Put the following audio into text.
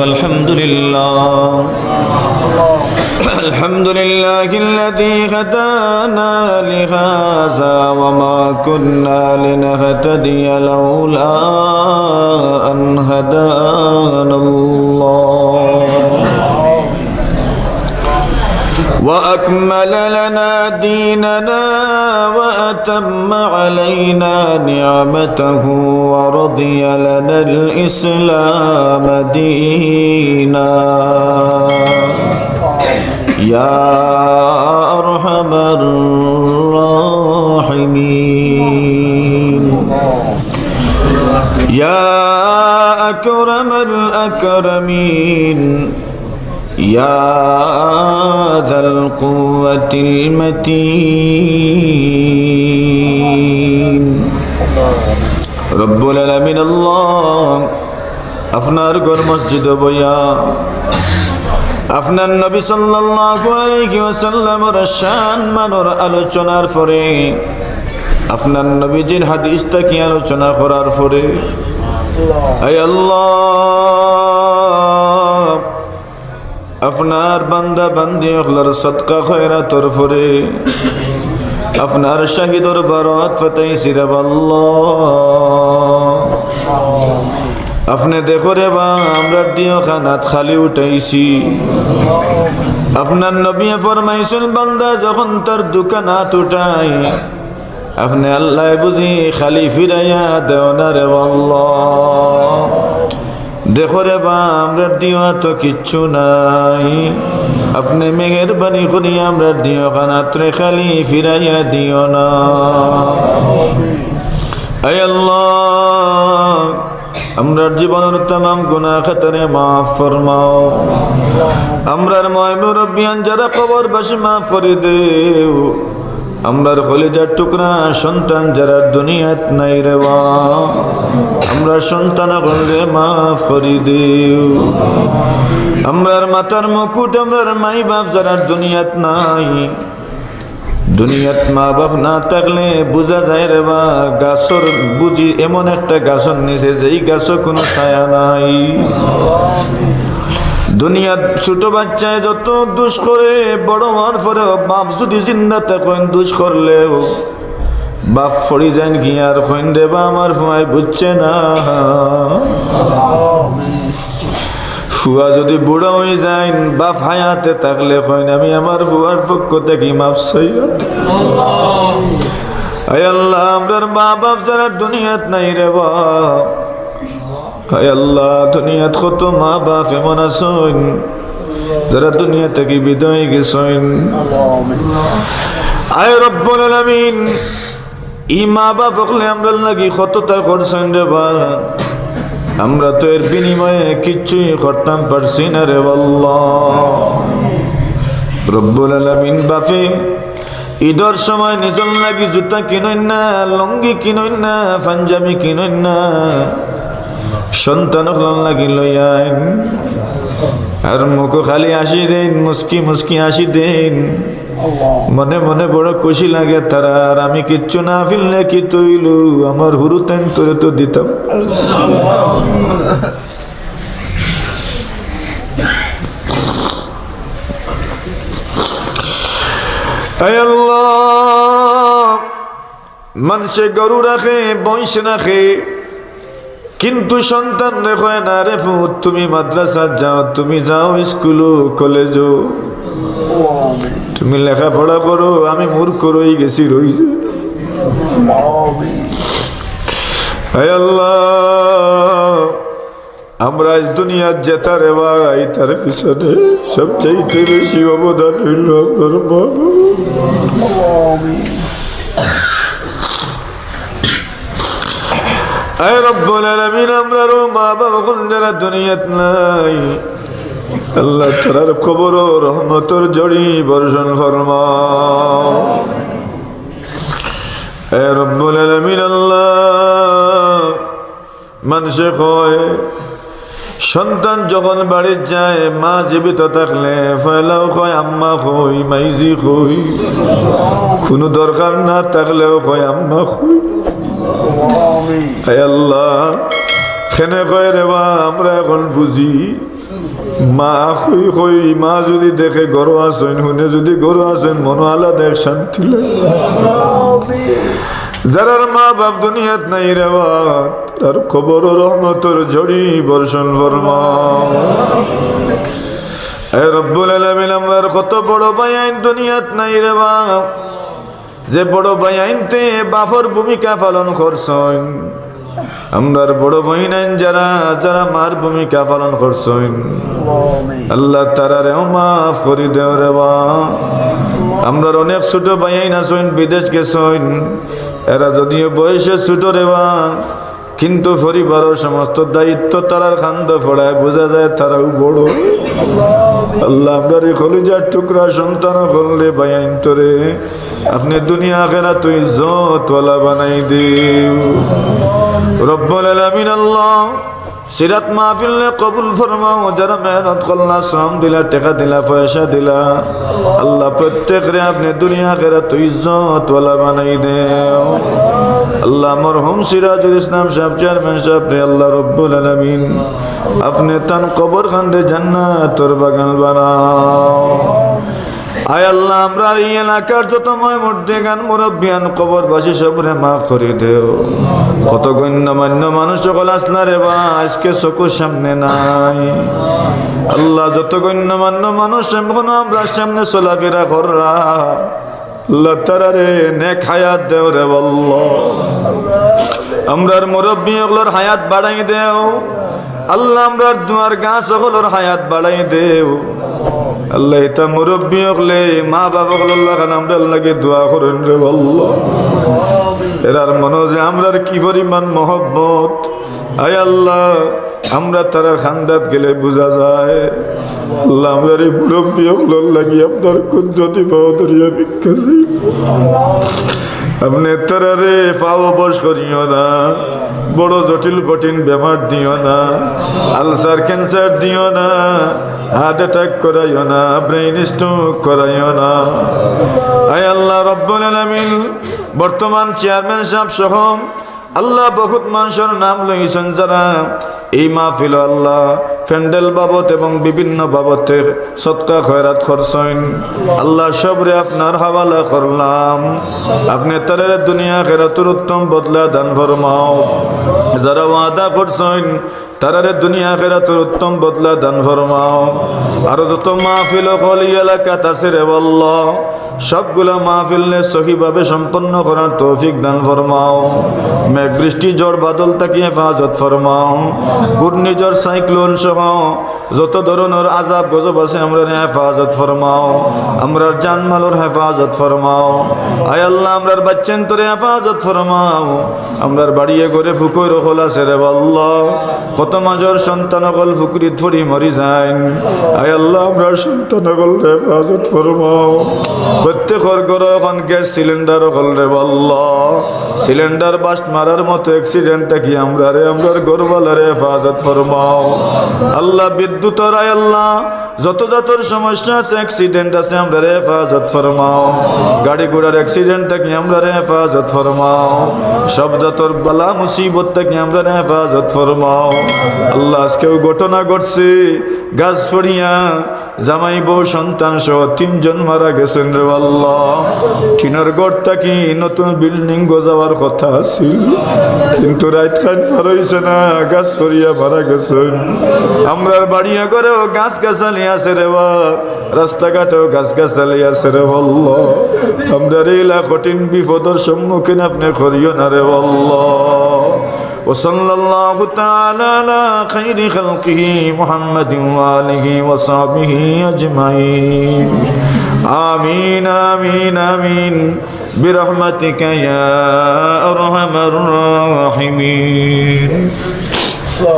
الحمد لله. الحمد لله الذي هدانا لهذا وما كنا لنهتدي لولا أن هدانا الله. وأكمل لنا ديننا وأتم علينا نعمته ورضي لنا الإسلام دينا. يا أرحم الراحمين. يا أكرم الأكرمين. يا المتين رب العالمين الله আপনার ঘর মসজিদ বইয়া আপনার নবী সাল্লাল্লাহু আলাইহি ওয়াসাল্লামের শান মানর আলোচনার পরে আপনার নবীজির হাদিসটা কি আলোচনা করার পরে আয় আল্লাহ আপনার বান্দা বান্দি অখলার সৎকা খয়রাতর ফরে। আপনার শাহিদর বারত ফতাই সিরাব আপনি দেখো রে বা, আমরা দিও খানাত খালি উঠাইছি। আপনার নবী ফরমাইছেন, বান্দা যখন তার দোকানাত উঠাই আপনি আল্লাহ বুঝি খালি ফিরাইয়া দেও না রে দেখো রে বা আমরা দিও তো কিচ্ছু নাই। আপনি মেহেরবানি করি আমরা দিও খানাত্রে খালি ফিরাইয়া দিও না। আমরার জীবনের তাম গুনা খাতারে মাফ ফরমাও। আমরার ময় মুরব্বিয়ান যারা কবর বাসি মাফ করে দেও। আমরার কলেজার টুকরা সন্তান যারা দুনিয়াত নাই রে বা আমরা সন্তান করলে মাফ করি দেও। আমরার মাতার মুকুট, আমরার মাই বাপ যারা দুনিয়াত নাই, দুনিয়াত মা বাপ না থাকলে বোঝা যায় রে বা গাছর বুঝি এমন একটা গাছর নিচে, যেই গাছও কোনো ছায়া নাই। দুনিয়ার ছোট বাচ্চায় যত দুষ করে, বড় হওয়ার পরে বাপ যদি জিন্দা থাকেন দুষ করলেও? বাপ ফড়ি যান গিয়ার কইন রে বা আমার ফুয়াই বুঝছে না। ফুয়া যদি বুড়া হয়ে যায় বাপ হায়াতে থাকলে কইন আমি আমার ফুয়ার পক্ষ থেকে মাফ আয় আল্লাহ, আমরার মা বাপ যারা দুনিয়াত নাই রে বাপ আল্লাহ, দুনিয়াত কত মা বাপ এমন আসন যারা দুনিয়া থেকে বিদায় গেছেন? আয় রব্বুল আলামিন ই মা বাপ হলে আমরা লাগি কতটা করছেন রে বা? আমরা তো এর বিনিময়ে কিচ্ছুই করতাম পারছি না রে রব্বুল আলামিন বাপে, ঈদর সময় নিজল লাগি জুতা কিনই না, লঙ্গি কিনই না, পাঞ্জাবি কিনই না সন্তান লাগি লইয়াইন আর মুখ খালি আসি দেন মুস্কি মুস্কি আসি দেন। মনে মনে বড় খুশি লাগে তারা, আর আমি কিচ্ছু না ফিললে কি তৈল? আমার হুরু তেন তোরে তো দিতাম। মানুষে গরু রাখে, বংশ রাখে। কিন্তু সন্তান রেখো না রে তুমি মাদ্রাসা যাও, তুমি যাও স্কুল, কলেজ। তুমি লেখাপড়া করো, আমি মূর্খ রই গেছি রই আমরা দুনিয়ার জেতা রে তার পিছনে সবচাইতে বেশি অবদান হইল আমার মা আয় রব্বুল আলামিন, আমরারও মা বাবা কোন যারা দুনিয়াত নাই, আল্লাহ তারার খবর রহমতর জড়ি বর্ষণ ফরমাও। এ রব্বুল আলামিন, আল্লাহ মানুষে কয় সন্তান যখন বাড়ির যায়, মা জীবিত থাকলে, ফেলাও কয় আম্মা কই, মাইজি কই, কোনো দরকার না থাকলেও কয় আম্মা কই। আল্লাহ, খেনে কয় আমরা এখন বুঝি। মা হই হই মা যদি দেখে গরু আসেন, হুনে যদি গরু আসেন মন আলাদা এক শান্তি যারার মা বাপ দুনিয়াত নাই রে তার খবর রহমতর ঝড়ি বর্ষণ ফরমা এ রব্বুল আলামিন, আমরার কত বড় বায়াইন দুনিয়াত নাই রে বাপ যে বড় ভাই আইনতে বাফর ভূমিকা পালন করছেন, আমরার বড় বহিনাইন যারা যারা মার ভূমিকা পালন করছেন। আল্লাহ তারা তারারে মাফ করি দেও রে আমরার অনেক ছোট বায়াইন আছেন, বিদেশ গেছেন। এরা যদিও বয়সে ছোট রে বাপ কিন্তু পরিবারের সমস্ত দায়িত্ব তারার খান্দ ফোড়ায় বোঝা যায় তারাও বড়। আল্লাহ আমরা রে কলিজার টুকরা সন্তান করলে বায়াইন তোরে। আপনি দুনিয়া আখেরা তুই জতওয়ালা বানাই আলামিন আল্লাহ, সিরাত মাহফিল কবুল ফরমাও, যারা মেহনত করলা, শ্রম দিলা, টাকা দিলা, পয়সা দিলা, আল্লাহ প্রত্যেক রে আপনি দুনিয়া আখেরা তুই ইজ্জতওয়ালা বানাই দেও? আল্লাহ মরহুম সিরাজুল ইসলাম সাহেব চেয়ারম্যান সাহেব রে, আল্লাহ রব্বুল আলামিন, আপনি তান কবর খান্ডে জান্নাতর বাগান বানাও। আয় আল্লাহ, আমরা এই এলাকার যত ময় মধ্যে গান মুরব্বিয়ান, কবরবাসী সবরে মাফ করে দেও। কত গণ্যমান্য মানুষ সকল আসলা রে বা আজকে চকুর সামনে নাই। আল্লাহ, যত গণ্যমান্য মানুষ এখন আমরা সামনে চলাফেরা কররা। আল্লাহ তারারে নেক হায়াত দেও রে বল্ল আমরার মুরব্বী ওগুলোর হায়াত বাড়াই দেও। আল্লাহ, আমরার দুয়ার গাছ সকলের হায়াত বাড়াই দেও। আল্লাহ এটা মুরব্বী হলে মা বাবা আল্লাহ খান আমরা আল্লাহকে দোয়া করেন রে আল্লাহ। এরার মনে যে আমরার কি পরিমাণ মহব্বত? আয় আল্লাহ, আমরা তারা খান্দাত গেলে বোঝা যায় হল লাগি না, বড় জটিল কঠিন বেমার দিও না, আলসার ক্যান্সার দিও না হার্ট অ্যাটাক করাইও না ব্রেইন স্ট্রোক করাইও না। আয় আল্লাহ রব্বুল আলামিন, বর্তমান চেয়ারম্যান সাহেব সহ আল্লাহ বহুত মানুষের নাম লইছেন যারা। এই মাহফিল আল্লাহ ফ্যান্ডেল বাবদ এবং বিভিন্ন বাবতে সৎকা খয়রাত করছেন। আল্লাহ সবরে আপনার হাওয়ালা করলাম। আপনি তাদের দুনিয়া খেরাতুর উত্তম বদলা দান ফরমাও। যারা ওয়াদা করছেন তারারে দুনিয়া খেরাতুর উত্তম বদলা দান ফরমাও। আর যত মাহফিল কলি এলাকা বলল বল্লা সবগুলো মাহফিলনে সহিভাবে সম্পন্ন করার তৌফিক দান ফরমাও। মেঘ বৃষ্টি জ্বর বাদল তাকিয়ে হেফাজত ফরমাও। ঘূর্ণিঝড়, সাইক্লোন সহ যত ধরনের আজাব গজব আছে, আমরা হেফাজত ফরমাও। আমরার জানমালোর হেফাজত ফরমাও। আয় আল্লাহ, আমরার বাচ্চেন তোরে হেফাজত ফরমাও। আমরার বাড়িয়ে করে ফুকুর হল আছে রে বল্লাহ। কত মাজর সন্তান অকল ফুকুরিত ফরি মরি যায় আয় আল্লাহ, আমরার সন্তান অকল হেফাজত ফরমাও। প্রত্যেকর ঘর এখন গ্যাস সিলিন্ডার হল রে বল্ল সিলিন্ডার বাস্ট মারার মতো অ্যাক্সিডেন্ট কি আমরা রে? আমরার গরবালার হেফাজত ফরমাও। আল্লাহ বিদ্যুতের রায় আল্লাহ যত যতর সমস্যা আছে অ্যাক্সিডেন্ট আছে, আমরা হেফাজত ফরমাও। গাড়ি ঘোড়ার অ্যাক্সিডেন্ট কি আমরা হেফাজত ফরমাও। সব যতর বালা মুসিবত থেকে আমরা হেফাজত ফরমাও। আল্লাহ আজকেও ঘটনা ঘটছে, গাছ ফড়িয়া জামাই বউ সন্তান সহ তিনজন মারা গেছেন রে আল্লাহ। টিনের গড় থাকি নতুন বিল্ডিং গজাবার কথা ছিল কিন্তু রাত খান পার হইছে না, গাছ ফরিয়া মারা গেছেন। আমরার বাড়িয়া করেও গাছ গাছালি আছে রে বা, রাস্তাঘাটেও গাছ গাছালি আছে রে বল্ল আমরা রেলা কঠিন বিপদের সম্মুখীন আপনি করিও না রে বল্ল وصلى الله تعالى على خير خلقه محمد وآله وصحبه أجمعين آمين آمين آمين برحمتك يا أرحم الراحمين